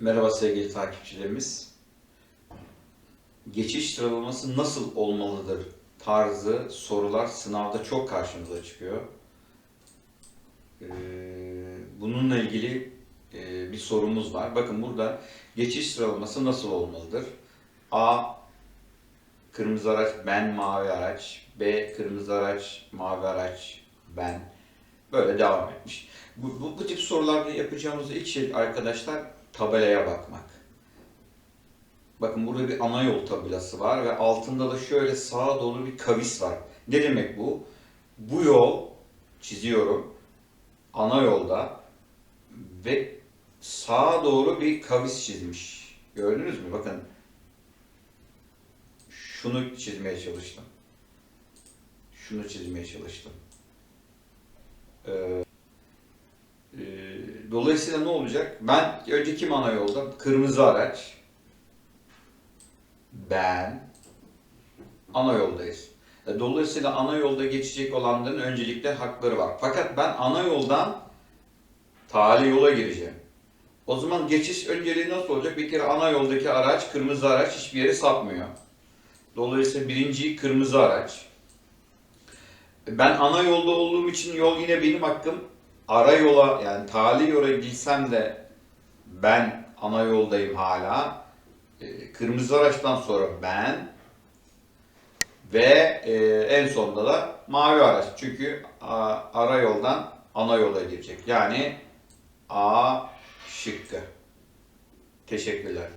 Merhaba sevgili takipçilerimiz. Geçiş sıralaması nasıl olmalıdır tarzı sorular sınavda çok karşımıza çıkıyor. Ee, Bununla ilgili e, bir sorumuz var. Bakın burada geçiş sıralaması nasıl olmalıdır? A. Kırmızı araç, ben mavi araç. B. Kırmızı araç, mavi araç, ben. Böyle devam etmiş. Bu, bu, bu tip sorularda yapacağımız ilk şey arkadaşlar tabelaya bakmak. Bakın burada bir ana yol tabelası var ve altında da şöyle sağa doğru bir kavis var. Ne demek bu? Bu yol çiziyorum ana yolda ve sağa doğru bir kavis çizmiş. Gördünüz mü? Bakın şunu çizmeye çalıştım. Şunu çizmeye çalıştım. Ee, dolayısıyla ne olacak? Ben önce kim ana yolda? Kırmızı araç. Ben. Ana yoldayız. E, Dolayısıyla ana yolda geçecek olanların öncelikle hakları var. Fakat ben ana yoldan tali yola gireceğim. O zaman geçiş önceliği nasıl olacak? Bir kere ana yoldaki araç, kırmızı araç hiçbir yere sapmıyor. Dolayısıyla birinci kırmızı araç. Ben ana yolda olduğum için yol yine benim hakkım. Ara yola yani tali yola gitsem de ben ana yoldayım hala. Ee, Kırmızı araçtan sonra ben ve e, en sonunda da mavi araç. Çünkü a, ara yoldan ana yola girecek. Yani A şıkkı. Teşekkürler.